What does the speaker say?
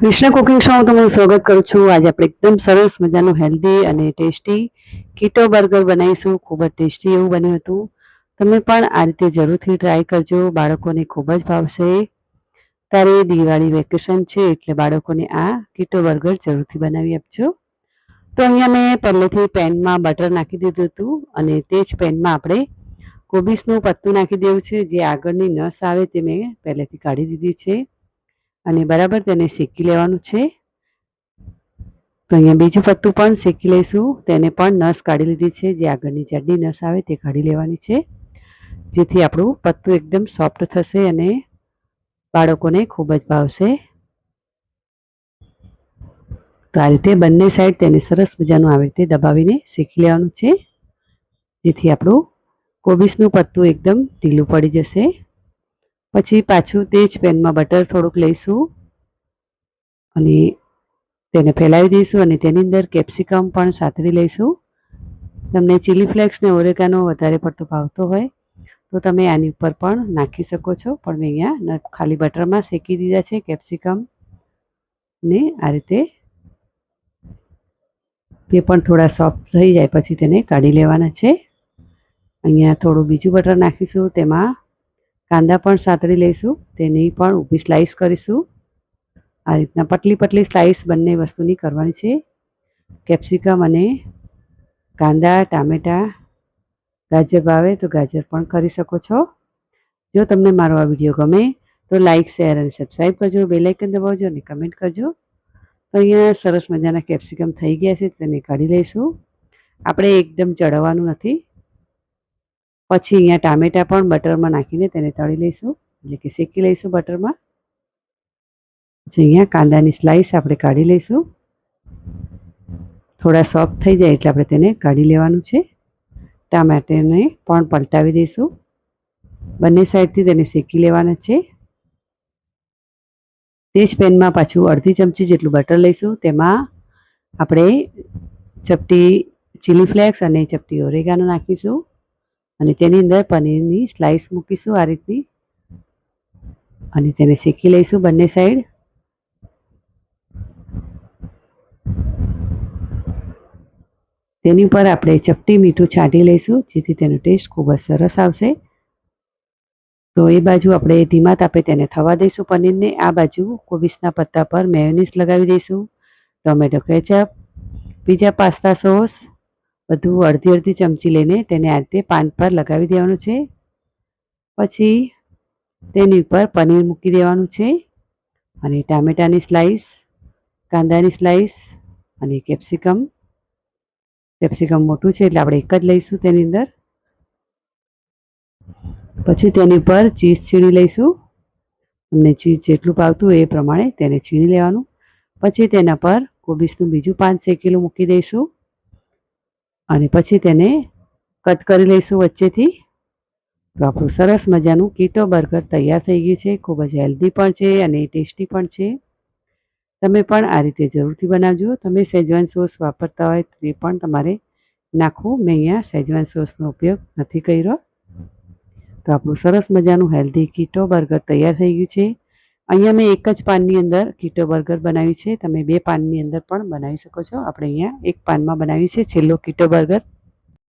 Krishna cooking શોમાં તમારું સ્વાગત કરું છું. આજે આપણે એકદમ સરસ મજાનું હેલ્ધી અને ટેસ્ટી કીટો બર્ગર બનાવીશું. ખૂબ જ ટેસ્ટી એવું બન્યું હતું. તમે પણ આ રીતે જરૂરથી ટ્રાય કરજો. બાળકોને ખૂબ જ ભાવશે. ત્યારે દિવાળી વેકેશન છે એટલે બાળકોને આ કીટો બર્ગર જરૂરથી બનાવી આપજો. તો અહીંયા મેં પહેલેથી પેનમાં બટર નાખી દીધું હતું અને તે જ પેનમાં આપણે કોબીસનું પત્તું નાખી દેવું છે. જે આગળની નસ આવે તે મેં પહેલેથી કાઢી દીધી છે. અને બરાબર તેને શેકી લેવાનું છે. તો અહીંયા બીજું પત્તું પણ શેકી લઈશું. તેને પણ નસ કાઢી લીધી છે. જે આગળની જાડી નસ આવે તે કાઢી લેવાની છે. જેથી આપણું પત્તું એકદમ સોફ્ટ થશે અને બાળકોને ખૂબ જ ભાવશે. તો આ રીતે બંને સાઈડ તેને સરસ મજાનું આવી રીતે દબાવીને શેકી લેવાનું છે. જેથી આપણું કોબીસનું પત્તું એકદમ ઢીલું પડી જશે. પછી પાછું તે જ પેનમાં બટર થોડુંક લઈશું. અને તેને ફેલાવી દઈશું અને તેની અંદર કેપ્સિકમ પણ સાતરી લઈશું. તમને ચીલી ફ્લેક્સ ને ઓરેગાનો વધારે પડતો ભાવતો હોય, તો તમે આની ઉપર પણ નાખી શકો છો. પણ મેં અહીંયા ખાલી બટરમાં શેકી દીધા છે કેપ્સિકમ ને આ રીતે. તે પણ થોડા સોફ્ટ થઈ જાય, પછી તેને કાઢી લેવાના છે. અહીંયા થોડું બીજું બટર નાખીશું, તેમાં કાંદા પણ સાતળી લઈશું, તેની પણ ઊભી સ્લાઈસ કરીશું. આ રીતના પતલી પતલી સ્લાઈસ બંને વસ્તુની કરવાની છે. કેપ્સિકમ અને કાંદા, ટામેટાં, ગાજર ભાવે તો ગાજર પણ કરી શકો છો. જો તમને મારો આ વીડિયો ગમે તો લાઇક શેર અને સબસ્ક્રાઈબ કરજો બેલાઇકન દબાવજો અને કમેન્ટ કરજો. તો અહીંયા સરસ મજાના કેપ્સિકમ થઈ ગયા છે, તેને કાઢી લઈશું. આપણે એકદમ ચડવાનું નથી. પછી અહીંયા ટામેટાં પણ બટરમાં નાખીને તેને તળી લઈશું, એટલે કે શેકી લઈશું બટરમાં. પછી અહીંયા કાંદાની સ્લાઈસ આપણે કાઢી લઈશું. થોડા સોફ્ટ થઈ જાય એટલે આપણે તેને કાઢી લેવાનું છે. ટામેટાને પણ પલટાવી દઈશું. બંને સાઈડથી તેને શેકી લેવાના છે. તે જ પેનમાં પાછું અડધી ચમચી જેટલું બટર લઈશું. તેમાં આપણે ચપટી ચીલી ફ્લેક્સ અને ચપટી ઓરેગાનો નાખીશું. અને તેની અંદર પનીરની સ્લાઈસ મૂકીશું આ રીતની. અને તેને શેકી લઈશું બંને સાઈડ તેની ઉપર આપણે ચપટી મીઠું છાંટી લઈશું, જેથી તેનો ટેસ્ટ ખૂબ જ સરસ આવશે. તો એ બાજુ આપણે ધીમા તાપે તેને થવા દઈશું પનીરને. આ બાજુ કોબીસના પત્તા પર મેયોનીઝ લગાવી દઈશું, ટોમેટો કેચઅપ બીજા પાસ્તા સોસ બધું અડધી અડધી ચમચી લઈને તેને આ રીતે પાન પર લગાવી દેવાનું છે. પછી તેની ઉપર પનીર મૂકી દેવાનું છે અને ટામેટાની સ્લાઈસ કાંદાની સ્લાઈસ અને કેપ્સિકમ કેપ્સિકમ મોટું છે એટલે આપણે એક જ લઈશું તેની અંદર. પછી તેની ઉપર ચીઝ છીણી લઈશું. અમને ચીઝ જેટલું ભાવતું એ પ્રમાણે તેને છીણી લેવાનું. પછી તેના પર કોબીસનું બીજું પાન શેકેલું મૂકી દઈશું. અને પછી તેને કટ કરી લઈશું વચ્ચેથી. તો આપણું સરસ મજાનું કીટો બર્ગર તૈયાર થઈ ગયું છે. ખૂબ જ હેલ્ધી પણ છે અને ટેસ્ટી પણ છે. તમે પણ આ રીતે જરૂરથી બનાવજો. તમે સેજવાન સોસ વાપરતા હોય તે પણ તમારે નાખવું મેં અહીંયા સેજવાન સોસનો ઉપયોગ નથી કર્યો. તો આપણું સરસ મજાનું હેલ્ધી કીટો બર્ગર તૈયાર થઈ ગયું છે. અહીંયા મેં એક જ પાનની અંદર કીટો બર્ગર બનાવી છે. તમે બે પાનની અંદર પણ બનાવી શકો છો. આપણે અહીંયા એક પાનમાં બનાવી છે છેલ્લો કીટો બર્ગર